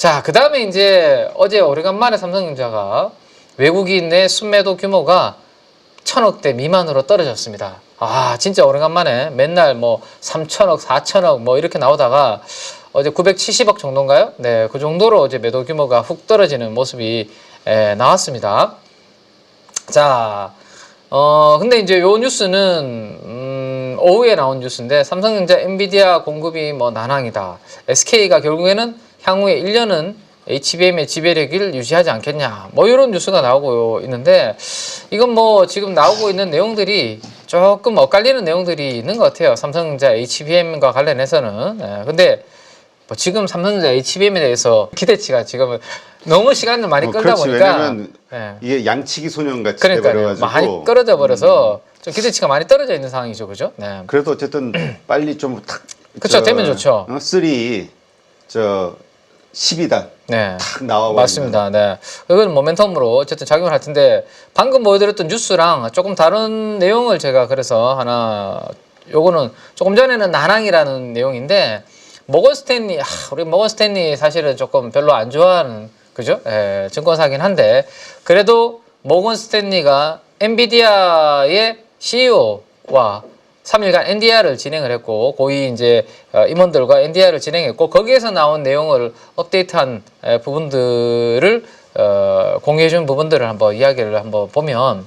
자, 그 다음에 이제 어제 오래간만에 삼성전자가 외국인의 순매도 규모가 천억대 미만으로 떨어졌습니다. 아, 진짜 오래간만에 맨날 뭐 3천억, 4천억 뭐 이렇게 나오다가 어제 970억 정도인가요? 네, 그 정도로 어제 매도 규모가 훅 떨어지는 모습이 에, 나왔습니다. 자, 어, 근데 이제 요 뉴스는, 음, 오후에 나온 뉴스인데, 삼성전자 엔비디아 공급이 뭐 난항이다. SK가 결국에는 향후에 1년은 HBM의 지배력을 유지하지 않겠냐. 뭐 이런 뉴스가 나오고 있는데, 이건 뭐 지금 나오고 있는 내용들이 조금 엇갈리는 내용들이 있는 것 같아요. 삼성전자 HBM과 관련해서는. 예, 근데 뭐 지금 삼성전자 HBM에 대해서 기대치가 지금 너무 시간을 많이 어, 끌다 그렇지. 보니까. 예. 이게 양치기 소년 같이 그러니까요. 돼버려가지고 음. 많이 떨어져 버려서 좀 기대치가 많이 떨어져 있는 상황이죠, 그죠? 네. 그래도 어쨌든 빨리 좀탁 그쵸, 되면 좋죠. 어, 3, 저 10이단 네. 탁 나와 맞습니다. 네. 그건 모멘텀으로 어쨌든 작용을 할 텐데 방금 보여드렸던 뉴스랑 조금 다른 내용을 제가 그래서 하나 요거는 조금 전에는 나랑이라는 내용인데 모건 스탠리 아, 우리 모건 스탠리 사실은 조금 별로 안 좋아하는 그죠? 예, 증권사긴 한데 그래도 모건 스탠리가 엔비디아의 CEO와 3일간 NDR을 진행을 했고 고위 이제 어, 임원들과 NDR을 진행했고 거기에서 나온 내용을 업데이트한 에, 부분들을 어, 공유해 준 부분들을 한번 이야기를 한번 보면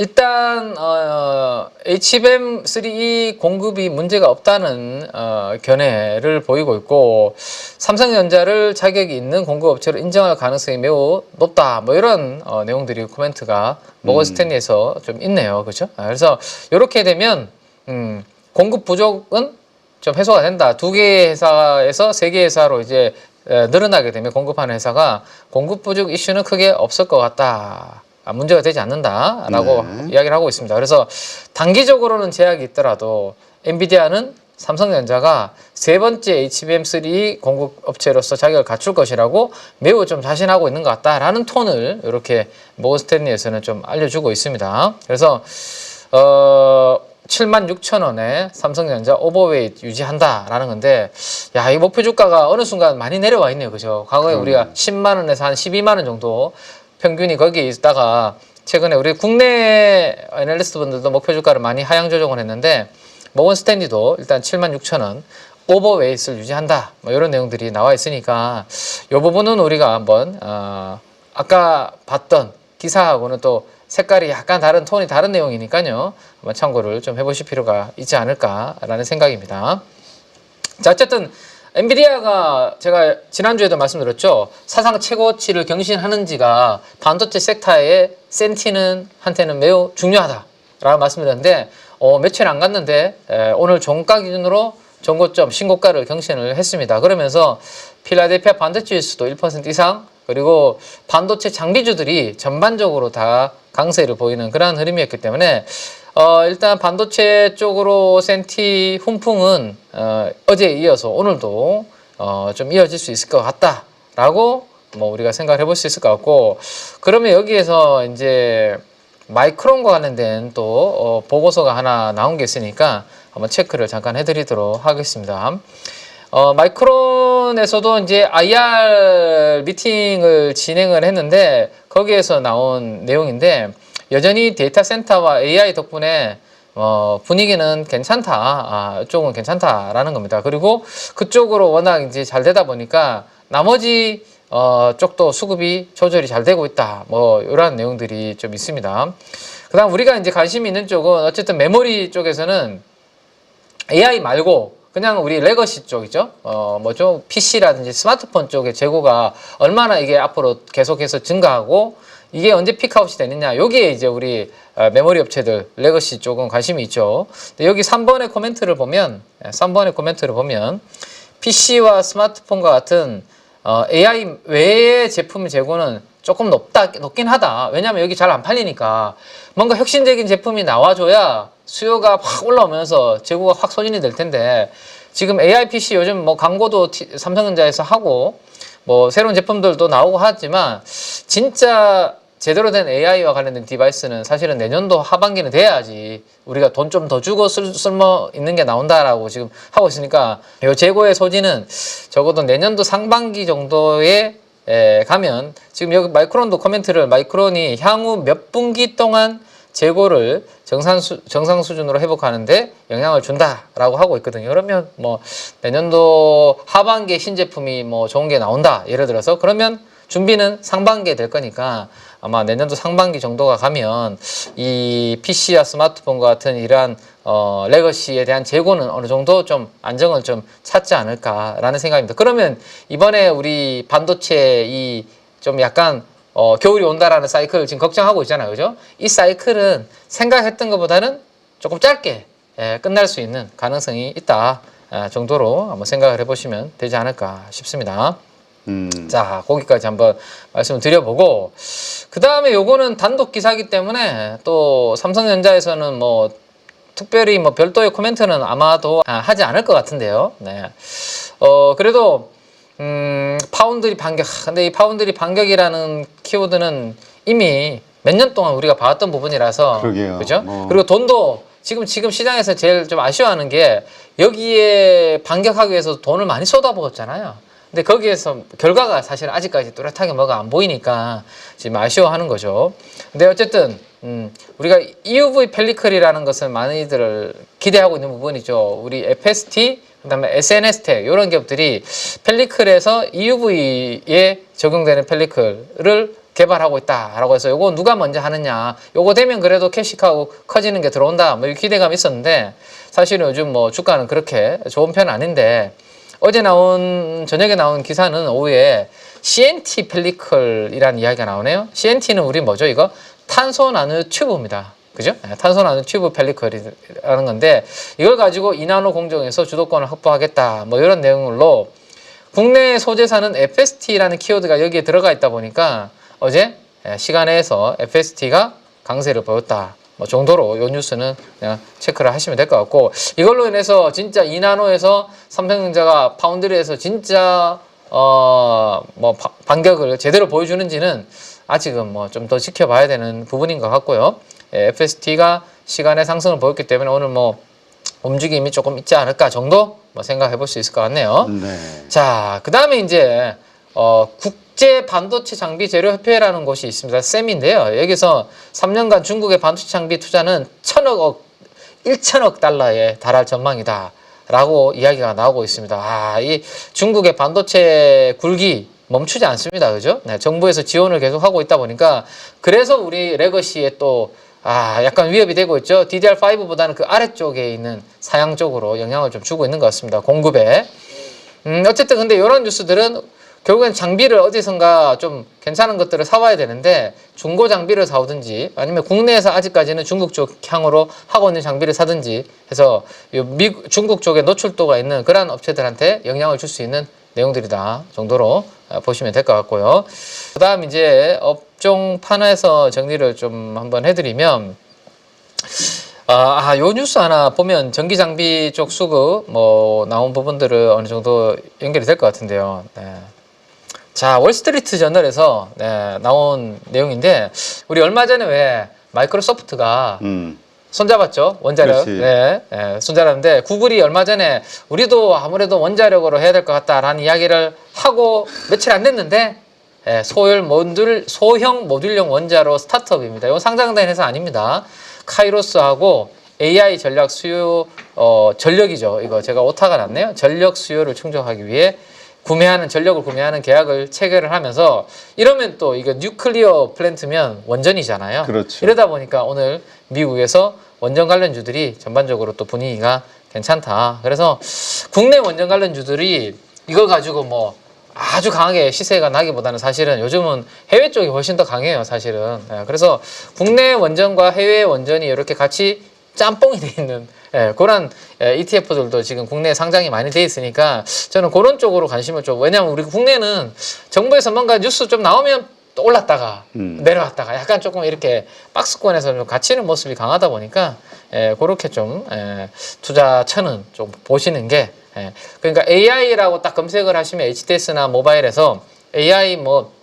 일단 어, HBM3E 공급이 문제가 없다는 어, 견해를 보이고 있고 삼성전자를 자격이 있는 공급업체로 인정할 가능성이 매우 높다. 뭐 이런 어, 내용들이 코멘트가 모건 스탠리에서 좀 있네요, 그렇죠? 아, 그래서 이렇게 되면 음, 공급 부족은 좀 해소가 된다. 두 개의 회사에서 세 개의 회사로 이제 에, 늘어나게 되면 공급하는 회사가 공급 부족 이슈는 크게 없을 것 같다. 아, 문제가 되지 않는다라고 네. 이야기를 하고 있습니다. 그래서 단기적으로는 제약이 있더라도 엔비디아는 삼성전자가 세 번째 HBM3 공급 업체로서 자격을 갖출 것이라고 매우 좀 자신하고 있는 것 같다라는 톤을 이렇게 모건 스탠리에서는 좀 알려주고 있습니다. 그래서 어 7만 6천 원에 삼성전자 오버웨이트 유지한다라는 건데 야 이 목표 주가가 어느 순간 많이 내려와 있네요, 그죠? 과거에 우리가 10만 원에서 한 12만 원 정도 평균이 거기에 있다가 최근에 우리 국내 애널리스트 분들도 목표 주가를 많이 하향 조정을 했는데 모건 스탠리도 일단 7만 6천 원 오버웨이트를 유지한다 뭐 이런 내용들이 나와 있으니까 이 부분은 우리가 한번 어, 아까 봤던 기사하고는 또 색깔이 약간 다른 톤이 다른 내용이니까요 한번 참고를 좀 해보실 필요가 있지 않을까라는 생각입니다. 자 어쨌든 엔비디아가 제가 지난주에도 말씀드렸죠 사상 최고치를 경신하는지가 반도체 섹터의 센티는 한테는 매우 중요하다라고 말씀드렸는데 어, 며칠 안 갔는데 에, 오늘 종가 기준으로 전고점 신고가를 경신을 했습니다. 그러면서 필라델피아 반도체 지수도 1% 이상 그리고 반도체 장비주들이 전반적으로 다 강세를 보이는 그러한 흐름이었기 때문에 어, 일단 반도체 쪽으로 센티 훈풍은 어, 어제에 이어서 오늘도 어, 좀 이어질 수 있을 것 같다라고 뭐 우리가 생각을 해볼 수 있을 것 같고 그러면 여기에서 이제 마이크론과 관련된 또 어, 보고서가 하나 나온 게 있으니까 한번 체크를 잠깐 해드리도록 하겠습니다. 어, 마이크론에서도 이제 IR 미팅을 진행을 했는데 거기에서 나온 내용인데 여전히 데이터 센터와 AI 덕분에 어, 분위기는 괜찮다. 아, 이쪽은 괜찮다라는 겁니다. 그리고 그쪽으로 워낙 이제 잘 되다 보니까 나머지 어, 쪽도 수급이 조절이 잘 되고 있다. 뭐 이런 내용들이 좀 있습니다. 그 다음 우리가 이제 관심이 있는 쪽은 어쨌든 메모리 쪽에서는 AI 말고 그냥 우리 레거시 쪽이죠. 어, 뭐죠? PC라든지 스마트폰 쪽의 재고가 얼마나 이게 앞으로 계속해서 증가하고 이게 언제 피크아웃이 되느냐. 여기에 이제 우리 어, 메모리 업체들 레거시 쪽은 관심이 있죠. 여기 3번의 코멘트를 보면 3번의 코멘트를 보면 PC와 스마트폰과 같은 어, AI 외의 제품 재고는 조금 높다, 높긴 하다. 왜냐면 여기 잘 안 팔리니까 뭔가 혁신적인 제품이 나와줘야 수요가 확 올라오면서 재고가 확 소진이 될 텐데 지금 AI PC 요즘 뭐 광고도 티- 삼성전자에서 하고 뭐 새로운 제품들도 나오고 하지만 진짜 제대로 된 AI와 관련된 디바이스는 사실은 내년도 하반기는 돼야지 우리가 돈 좀 더 주고 쓸, 쓸모 있는 게 나온다라고 지금 하고 있으니까 이 재고의 소지는 적어도 내년도 상반기 정도에 에, 가면 지금 여기 마이크론도 코멘트를 마이크론이 향후 몇 분기 동안 재고를 정상 수, 정상 수준으로 회복하는데 영향을 준다라고 하고 있거든요. 그러면 뭐 내년도 하반기에 신제품이 뭐 좋은 게 나온다. 예를 들어서 그러면 준비는 상반기에 될 거니까 아마 내년도 상반기 정도가 가면 이 PC와 스마트폰과 같은 이러한 어, 레거시에 대한 재고는 어느 정도 좀 안정을 좀 찾지 않을까라는 생각입니다. 그러면 이번에 우리 반도체 이 좀 약간 어, 겨울이 온다라는 사이클 지금 걱정하고 있잖아요. 그죠? 이 사이클은 생각했던 것보다는 조금 짧게 예, 끝날 수 있는 가능성이 있다 아, 정도로 한번 생각을 해보시면 되지 않을까 싶습니다. 음. 자, 거기까지 한번 말씀을 드려보고 그 다음에 요거는 단독 기사기 때문에 또 삼성전자에서는 뭐 특별히 뭐 별도의 코멘트는 아마도 아, 하지 않을 것 같은데요. 네. 어 그래도 음 파운드리 반격. 근데 이 파운드리 반격이라는 키워드는 이미 몇 년 동안 우리가 봐왔던 부분이라서 그러게요. 그죠? 뭐. 그리고 돈도 지금 지금 시장에서 제일 좀 아쉬워하는 게 여기에 반격하기 위해서 돈을 많이 쏟아부었잖아요. 근데 거기에서 결과가 사실 아직까지 뚜렷하게 뭐가 안 보이니까 지금 아쉬워하는 거죠. 근데 어쨌든 음, 우리가 EUV 펠리클이라는 것은 많이들 기대하고 있는 부분이죠. 우리 FST 그다음에 SNS텍 이런 기업들이 펠리클에서 EUV에 적용되는 펠리클을 개발하고 있다라고 해서 요거 누가 먼저 하느냐 요거 되면 그래도 캐시카고 커지는 게 들어온다 뭐이 기대감이 있었는데 사실은 요즘 뭐 주가는 그렇게 좋은 편은 아닌데 어제 나온 저녁에 나온 기사는 오후에 CNT 펠리클이라는 이야기가 나오네요. CNT는 우리 뭐죠 이거 탄소 나노 튜브입니다. 그죠? 네, 탄소 나노 튜브 펠리클이라는 건데 이걸 가지고 이나노 공정에서 주도권을 확보하겠다 뭐 이런 내용으로 국내 소재사는 FST라는 키워드가 여기에 들어가 있다 보니까 어제 예, 시간에서 FST가 강세를 보였다. 뭐 정도로 요 뉴스는 그냥 체크를 하시면 될 것 같고 이걸로 인해서 진짜 이나노에서 삼성전자가 파운드리에서 진짜 어 뭐 반격을 제대로 보여주는지는 아직은 뭐 좀 더 지켜봐야 되는 부분인 것 같고요. 예, FST가 시간의 상승을 보였기 때문에 오늘 뭐 움직임이 조금 있지 않을까 정도 뭐 생각해 볼 수 있을 것 같네요. 네. 자, 그 다음에 이제, 어, 국제 반도체 장비 재료 협회라는 곳이 있습니다. 셈인데요. 여기서 3년간 중국의 반도체 장비 투자는 천억, 억, 1천억 달러에 달할 전망이다. 라고 이야기가 나오고 있습니다. 아, 이 중국의 반도체 굴기 멈추지 않습니다. 그죠? 네, 정부에서 지원을 계속 하고 있다 보니까 그래서 우리 레거시에 또 아, 약간 위협이 되고 있죠. DDR5보다는 그 아래쪽에 있는 사양 쪽으로 영향을 좀 주고 있는 것 같습니다. 공급에. 음, 어쨌든 근데 이런 뉴스들은 결국엔 장비를 어디선가 좀 괜찮은 것들을 사와야 되는데 중고 장비를 사오든지 아니면 국내에서 아직까지는 중국 쪽 향으로 하고 있는 장비를 사든지 해서 요 미, 중국 쪽에 노출도가 있는 그러한 업체들한테 영향을 줄 수 있는 내용들이다 정도로 어, 보시면 될 것 같고요. 그 다음 이제 업종 판에서 정리를 좀 한번 해드리면 아, 아, 요 뉴스 하나 보면 전기 장비 쪽 수급 뭐 나온 부분들을 어느 정도 연결이 될 것 같은데요. 네. 자, 월스트리트 저널에서 네, 나온 내용인데 우리 얼마 전에 왜 마이크로소프트가 음. 손잡았죠 원자력 그렇지. 네, 네 손잡았는데 구글이 얼마 전에 우리도 아무래도 원자력으로 해야 될 것 같다라는 이야기를 하고 며칠 안 됐는데 예, 소열 모듈 소형 모듈형 원자로 스타트업입니다. 이거 상장된 회사 아닙니다. 카이로스하고 AI 전략 수요 어, 전력이죠. 이거 제가 오타가 났네요. 전력 수요를 충족하기 위해 구매하는 전력을 구매하는 계약을 체결을 하면서 이러면 또 이거 뉴클리어 플랜트면 원전이잖아요. 그렇죠. 이러다 보니까 오늘 미국에서 원전 관련주들이 전반적으로 또 분위기가 괜찮다. 그래서 국내 원전 관련주들이 이걸 가지고 뭐 아주 강하게 시세가 나기보다는 사실은 요즘은 해외 쪽이 훨씬 더 강해요, 사실은. 예, 그래서 국내 원전과 해외 원전이 이렇게 같이 짬뽕이 돼 있는 예, 그런 예, ETF들도 지금 국내에 상장이 많이 돼 있으니까 저는 그런 쪽으로 관심을 좀 왜냐하면 우리 국내는 정부에서 뭔가 뉴스 좀 나오면 또 올랐다가 음. 내려왔다가 약간 조금 이렇게 박스권에서 좀 갇히는 모습이 강하다 보니까 예, 그렇게 좀 예, 투자처는 좀 보시는 게 예, 그러니까 AI라고 딱 검색을 하시면 HDS나 모바일에서 AI 뭐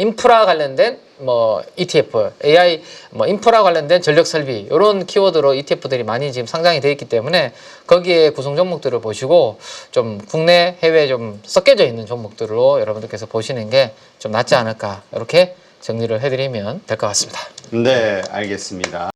인프라 관련된 뭐 ETF, AI 뭐 인프라 관련된 전력 설비 이런 키워드로 ETF들이 많이 지금 상장이 되어 있기 때문에 거기에 구성 종목들을 보시고 좀 국내 해외 좀 섞여져 있는 종목들로 여러분들께서 보시는 게 좀 낫지 않을까 이렇게 정리를 해드리면 될 것 같습니다. 네, 알겠습니다.